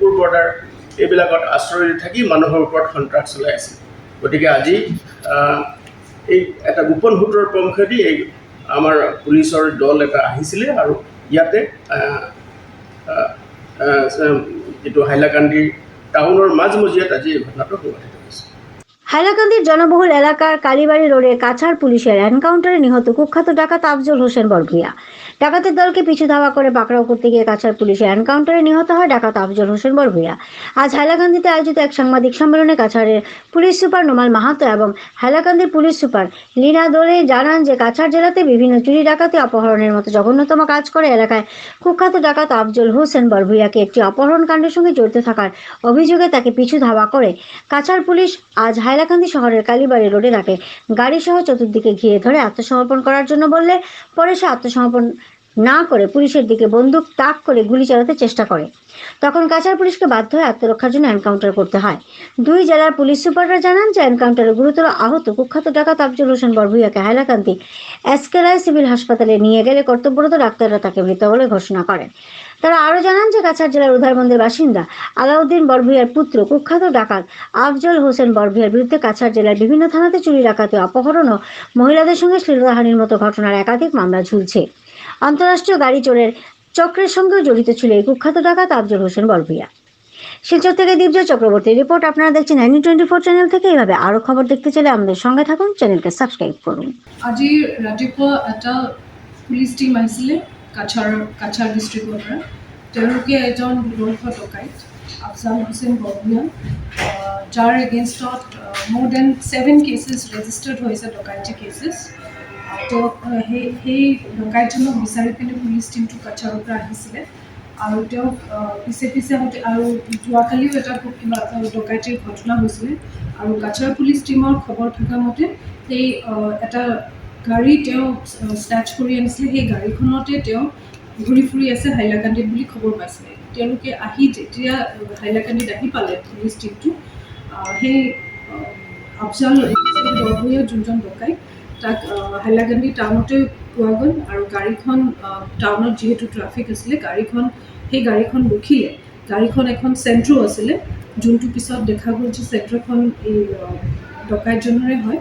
Dispur border, এইবিলাকত আশ্ৰয় দি থাকি মানুহৰ ওপৰত সন্ত্ৰাস চলাই আছে। গতিকে আজি এই এটা গোপন সূত্ৰৰ পমখেদি এই আমাৰ পুলিচৰ দল এটা আহিছিলে আৰু ইয়াতে যিটো হাইলাকান্দি টাউনৰ মাজমজিয়াত আজি এই ঘটনাটো সংঘটিত হৈছে। হাইলাকান্দির জনবহুল এলাকার কালীবাড়ি রোডে কাছাড় পুলিশের এনকাউন্টারে নিহত কুখ্যাত ডাকাত আফজল হোসেন বরভুইয়া ডাকাতের দলকে পিছু ধাওয়া করে পাকড়াও করতে গিয়ে কাছাড় পুলিশের এনকাউন্টারে নিহত হয় ডাকাত আফজল হোসেন বরভুইয়া আজ হাইলাকান্দিতে আয়োজিত এক সাংবাদিক সম্মেলনে কাছাড়ের পুলিশ সুপার নোমাল মাহাতো এবং হাইলাকান্দির পুলিশ সুপার লীনা দোলে জানান যে কাছাড় জেলাতে বিভিন্ন চুরি, ডাকাতি, অপহরণের মতো জঘন্যতম কাজ করে এলাকায় কুখ্যাত ডাকাত আফজল হোসেন বরভুইয়াকে একটি অপহরণ কাণ্ডের সঙ্গে জড়িত থাকার অভিযোগে তাকে পিছু ধাওয়া করে কাছাড় পুলিশ আজ হাইলাকান্দি শহরের কালীবাড়ি রোডে তাকে গাড়ি সহ চতুর্দিকে ঘিরে ধরে আত্মসমর্পণ করার জন্য বললে, পরে সে আত্মসমর্পণ না করে পুলিশের দিকে বন্দুক তাক করে গুলি চালাতে চেষ্টা করে। তখন কাছাড় পুলিশকে বাধ্য হয়ে আত্মরক্ষার জন্য এনকাউন্টার করতে হয়। দুই জেলার পুলিশ সুপাররা জানান যে এনকাউন্টারে গুরুতর আহত কুখ্যাত ডাকাত আফজল হোসেন বরভুইয়াকে হাইলাকান্দি এসকেরায় সিভিল হাসপাতালে নিয়ে গেলে কর্তব্যরত ডাক্তাররা তাকে মৃত বলে ঘোষণা করেন। তারা আরও জানান যে কাছাড় জেলার উধারবন্দের বাসিন্দা আলাউদ্দিন বরভুইয়ার পুত্র কুখ্যাত ডাকাত আফজল হোসেন বরভুইয়ার বিরুদ্ধে কাছাড় জেলার বিভিন্ন থানাতে চুরি ডাকাতি, অপহরণ ও মহিলাদের সঙ্গে শ্লীলতাহানির মতো ঘটনার একাধিক মামলা ঝুলছে। আন্তঃরাষ্ট্রীয় গাড়ি চোরের চক্রের সঙ্গেও জড়িত ছিল এই কুখ্যাত ডাকাত আফজল হোসেন বরভুইয়া শিলচর থেকে দীপজয় চক্রবর্তী রিপোর্ট আপনারা দেখছেন নাইনটি টোয়েন্টি ফোর চ্যানেল থেকে। এইভাবে আরও খবর দেখতে চাইলে আমাদের সঙ্গে থাকুন চ্যানেলকে সাবস্ক্রাইব করুন। আজি ৰাতিপুৱা এটা পুলিচ টীম আহিছিলে কাছাৰ কাছাৰ ডিষ্ট্ৰিক্টৰ পৰা। তেওঁলোকে এজন দুৰ্ধৰ্ষ ডকাইত আফজাল বৰভূঞা আহ, যাৰ এগেইনষ্টত মোৰ দেন ছেভেন কেছেছ ৰেজিষ্টাৰ্ড হৈছে ডকাইটি কেছেছ আহ, সেই সেই ডকাইতজনক বিচাৰি পিনে পুলিচ টীমটো কাছাৰৰ পৰা আহিছিলে। আৰু তেওঁক পিছে পিছে হতে আৰু যোৱাকালিও এটা কিবা ডকাইতিৰ ঘটনা হৈছিলে। আৰু কাছাৰ পুলিচ টীমৰ খবৰ থকা মতে সেই এটা গাড়ী তেওঁ স্নেচ কৰি আনিছিলে। সেই গাড়ীখনতে তেওঁ ঘূৰি ফুৰি আছে হাইলাকান্দিত বুলি খবৰ পাইছিলে। তেওঁলোকে আহি যেতিয়া হাইলাকান্দিত আহি পালে পুলিচ টীমটো সেই আফজাল যোনজন ডকাই তাক হাইলাকান্দি টাউনতে পোৱা গ'ল আৰু গাড়ীখন টাউনত যিহেতু ট্ৰাফিক আছিলে, গাড়ীখন, সেই গাড়ীখন ৰখিলে। গাড়ীখন এখন চেণ্ট্ৰো আছিলে, যোনটো পিছত দেখা গ'ল যে চেণ্ট্ৰখন এই ডকাইতজনৰে হয়।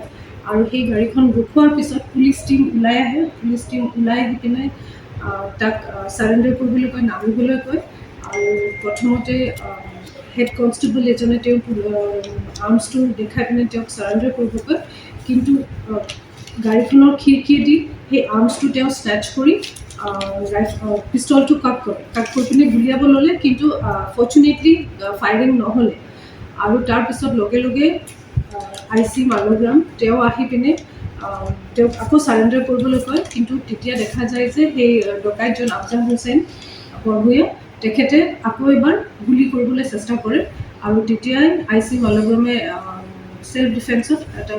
আৰু সেই গাড়ীখন ৰখোৱাৰ পিছত পুলিচ টীম ওলাই আহে। পুলিচ টীম ওলাই আহি পিনে তাক চাৰেণ্ডাৰ কৰিবলৈ কয়, নামিবলৈ কয়। আৰু প্ৰথমতে হেড কনষ্টেবল এজনে তেওঁক আৰ্মছটো দেখাই পিনে তেওঁক চাৰেণ্ডাৰ কৰিব কয়। কিন্তু গাড়ীখনৰ খিৰিকীয়েদি সেই আৰ্মছটো তেওঁ স্নেচ কৰি পিষ্টলটো কাক কৰে কাক কৰি পিনে গুলিয়াব ল'লে কিন্তু ফৰ্চুনেটলি ফায়াৰিং নহ'লে আৰু তাৰপিছত লগে লগে আই চি মালোগ্ৰাম তেওঁ আহি পিনে তেওঁক আকৌ চাৰেণ্ডাৰ কৰিবলৈ কয় কিন্তু তেতিয়া দেখা যায় যে সেই ডকাইতজন আফজাল হুছেইন বৰভূঞা তেখেতে আকৌ এবাৰ গুলি কৰিবলৈ চেষ্টা কৰে আৰু তেতিয়াই আই চি মালোগ্ৰামে ছেল্ফ ডিফেন্সত এটা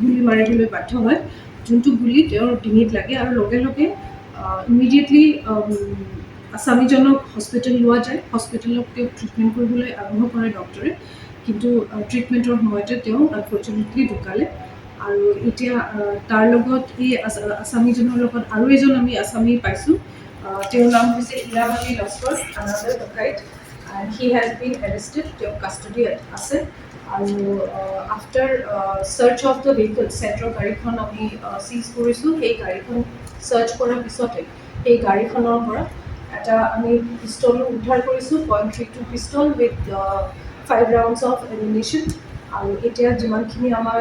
গুলি মাৰিবলৈ বাধ্য হয় যোনটো গুলি তেওঁৰ ডিঙিত লাগে আৰু লগে লগে ইমিডিয়েটলি আছামীজনক হস্পিটেল লোৱা যায়। হস্পিটেলত তেওঁক ট্ৰিটমেণ্ট কৰিবলৈ আৰম্ভ কৰে ডক্টৰে কিন্তু ট্ৰিটমেণ্টৰ সময়তে তেওঁ আনফৰ্চুনেটলি ঢুকালে। আৰু এতিয়া তাৰ লগত এই আছা- আছামীজনৰ লগত আৰু এজন আমি আছামী পাইছোঁ। তেওঁৰ নাম হৈছে Irabali Laskar. Another dacoit and he has been arrested তেওঁ কাষ্টডিত আছে আৰু after search of the vehicle চেণ্ট্ৰৰ গাড়ীখন আমি চিজ কৰিছোঁ সেই গাড়ীখন চাৰ্চ কৰাৰ পিছতে সেই গাড়ীখনৰ পৰা এটা আমি পিষ্টলো উদ্ধাৰ কৰিছোঁ point three two pistol with five rounds of ammunition আৰু এতিয়া যিমানখিনি আমাৰ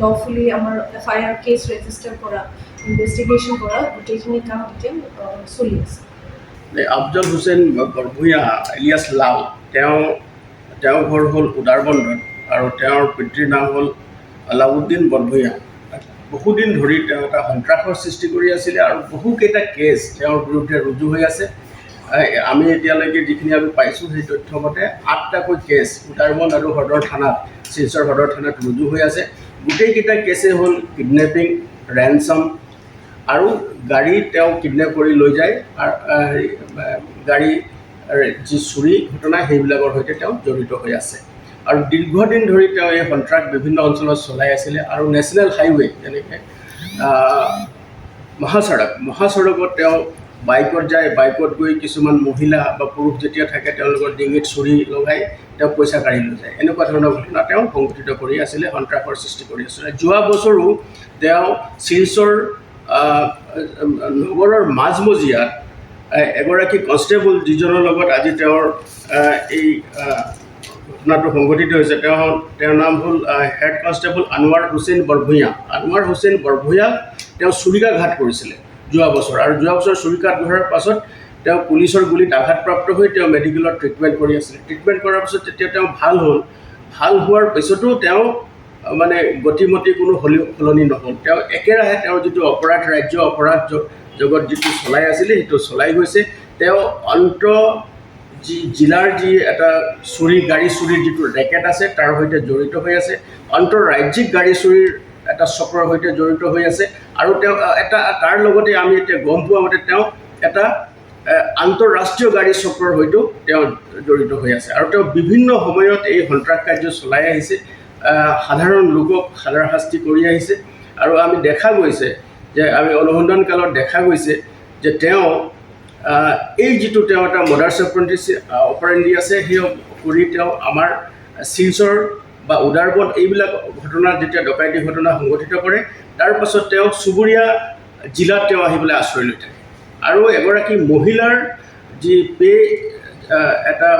লফুলি আমাৰ F I R case register কৰা ইনভেষ্টিগেশ্যন কৰা গোটেইখিনি কাম এতিয়া আহ, চলি আছে। এই আফজল হুছেইন বৰভূঞা ইলিয়াছ লাল তেওঁ, তেওঁৰ ঘৰ হ'ল উদাৰবন্দত আৰু তেওঁৰ পিতৃৰ নাম হ'ল আলাউদ্দিন বৰভূঞা বহুদিন ধৰি তেওঁ এটা সন্ত্ৰাসৰ সৃষ্টি কৰি আছিলে আৰু বহুকেইটা কেছ তেওঁৰ বিৰুদ্ধে ৰুজু হৈ আছে। আমি এতিয়ালৈকে যিখিনি আমি পাইছোঁ সেই তথ্য মতে আঠটাকৈ কেছ উদাৰবন্দ আৰু সদৰ থানাত শিলচৰ সদৰ থানাত ৰুজু হৈ আছে। গোটেইকেইটা কেছেই হ'ল কিডনেপিং ৰেনচম আৰু গাড়ী তেওঁ কিডনেপ কৰি লৈ যায় গাড়ী যি চুৰি ঘটনা সেইবিলাকৰ সৈতে তেওঁ জড়িত হৈ আছে। আৰু দীৰ্ঘদিন ধৰি তেওঁ এই সন্ত্ৰাস বিভিন্ন অঞ্চলত চলাই আছিলে আৰু নেশ্যনেল হাইৱে যেনেকৈ মহাসড়ক, মহাসড়কত তেওঁ বাইকত যায়, বাইকত গৈ কিছুমান মহিলা বা পুৰুষ যেতিয়া থাকে তেওঁলোকৰ ডিঙিত চুৰি লগাই তেওঁ পইচা কাঢ়ি লৈ যায়। এনেকুৱা ধৰণৰ ঘটনা তেওঁ সংঘটিত কৰি আছিলে, সন্ত্ৰাসৰ সৃষ্টি কৰি আছিলে। যোৱা বছৰো তেওঁ শিলচৰ নগৰৰ মাজমজিয়াত এগৰাকী কনষ্টেবল যিজনৰ লগত আজি তেওঁৰ এই ঘটনাটো সংঘটিত হৈছে, তেওঁ তেওঁৰ নাম হ'ল হেড কনষ্টেবল আনোৱাৰ হুছেইন বৰভূঞা। আনোৱাৰ হুছেইন বৰভূঞাক তেওঁ চুৰিকাঘাত কৰিছিলে যোৱা বছৰ আৰু যোৱা বছৰ চুৰিকাঘাত কৰাৰ পাছত তেওঁ পুলিচৰ গুলীত আঘাতপ্ৰাপ্ত হৈ তেওঁ মেডিকেলত ট্ৰিটমেণ্ট কৰি আছিলে। ট্ৰিটমেণ্ট কৰাৰ পাছত যেতিয়া তেওঁ ভালো হ'ল, ভালো হোৱাৰ পিছতো তেওঁ মানে গতিমতি কোনো সলি সলনি নহ'ল। তেওঁ একেৰাহে তেওঁৰ যিটো অপৰাধ ৰাজ্য অপৰাধ জগত যিটো চলাই আছিলে সেইটো চলাই গৈছে। তেওঁ অন্ত যি জিলাৰ যি এটা চুৰি গাড়ী চুৰিৰ যিটো ৰেকেট আছে তাৰ সৈতে জড়িত হৈ আছে। আন্তঃৰাজ্যিক গাড়ী চুৰিৰ এটা চক্ৰৰ সৈতে জড়িত হৈ আছে। আৰু তেওঁ এটা তাৰ লগতে আমি এতিয়া গম পোৱা মতে তেওঁ এটা আন্তঃৰাষ্ট্ৰীয় গাড়ী চক্ৰৰ সৈতেও তেওঁ জড়িত হৈ আছে। আৰু তেওঁ বিভিন্ন সময়ত এই সন্ত্ৰাস কাৰ্য চলাই আহিছে। আহ, সাধাৰণ লোকক হাৰাশাস্তি কৰি আহিছে। আৰু আমি দেখা গৈছে যে, আমি অনুসন্ধান কালত দেখা গৈছে যে তেওঁ এই যিটো তেওঁ এটা মডাৰ্ছ অপাৰেণ্ডি আছে, সেই কৰি তেওঁ আমাৰ শিলচৰ বা উদাৰপথ এইবিলাক ঘটনা যেতিয়া ডকাইতি ঘটনা সংঘটিত কৰে, তাৰ পাছত তেওঁ চুবুৰীয়া জিলাত তেওঁ আহি পেলাই আশ্ৰয় লৈ থাকে। আৰু এগৰাকী মহিলাৰ যি পে এটা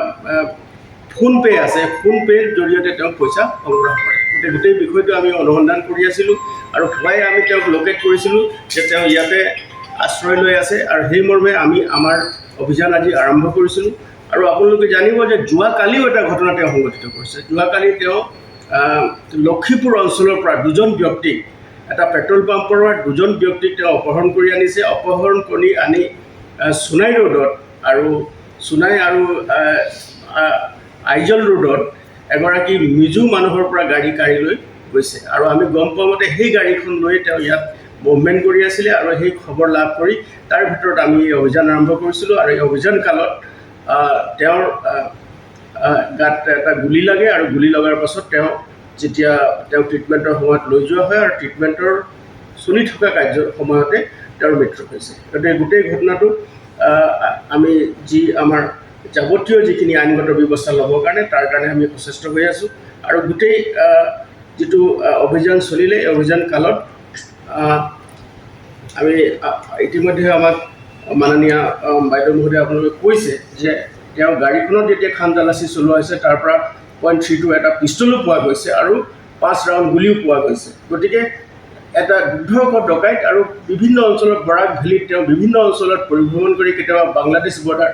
আহ, ফোন পে' আছে। ফোন পে'ৰ জৰিয়তে তেওঁ পইচা সংগ্ৰহ কৰে। গতিকে গোটেই বিষয়টো আমি অনুসন্ধান কৰি আছিলোঁ আৰু পুৱাই আমি তেওঁক লোকেট কৰিছিলোঁ যে তেওঁ ইয়াতে আশ্ৰয় লৈ আছে আৰু সেই মৰ্মে আমি আমাৰ অভিযান আজি আৰম্ভ কৰিছিলোঁ। আৰু আপোনালোকে জানিব যে যোৱাকালিও এটা ঘটনা তেওঁ সংঘটিত কৰিছে। যোৱাকালি তেওঁ লক্ষীপুৰ অঞ্চলৰ পৰা দুজন ব্যক্তিক এটা পেট্ৰল পাম্পৰ পৰা দুজন ব্যক্তিক তেওঁ অপহৰণ কৰি আনিছে। অপহৰণ কৰি আনি সোণাই ৰোডত আৰু সোণাই আৰু আইজল ৰোডত এগৰাকী মিজু মানুহৰ পৰা গাড়ী কাঢ়ি লৈ গৈছে। আৰু আমি গম পোৱা মতে সেই গাড়ীখন লৈ তেওঁ ইয়াত মুভমেণ্ট কৰি আছিলে আৰু সেই খবৰ লাভ কৰি তাৰ ভিতৰত আমি এই অভিযান আৰম্ভ কৰিছিলোঁ আৰু এই অভিযান কালত তেওঁৰ গাত এটা গুলী লাগে আৰু গুলী লগাৰ পাছত তেওঁ যেতিয়া তেওঁ ট্ৰিটমেণ্টৰ সময়ত লৈ যোৱা হয় আৰু ট্ৰিটমেণ্টৰ চলি থকা কাৰ্য সময়তে তেওঁৰ মৃত্যু হৈছে। গতিকে গোটেই ঘটনাটো আমি যি আমাৰ যাৱতীয় যিখিনি আইনগত ব্যৱস্থা ল'বৰ কাৰণে, তাৰ কাৰণে আমি সচেষ্ট হৈ আছোঁ। আৰু গোটেই যিটো অভিযান চলিলে, এই অভিযান কালত আমি ইতিমধ্যে আমাক মাননীয় বাইদেউ মহোদয়ে আপোনালোকে কৈছে যে তেওঁ গাড়ীখনত যেতিয়া খান তালাচী চলোৱা হৈছে, তাৰ পৰা পইণ্ট থ্ৰী টু এটা পিষ্টলো পোৱা গৈছে আৰু পাঁচ ৰাউণ্ড গুলিও পোৱা গৈছে। গতিকে এটা দুৰ্ধৰ্ষ ডকাইত আৰু বিভিন্ন অঞ্চলত বৰাক ভেলীত তেওঁ বিভিন্ন অঞ্চলত পৰিভ্ৰমণ কৰি কেতিয়াবা বাংলাদেশ বৰ্ডাৰ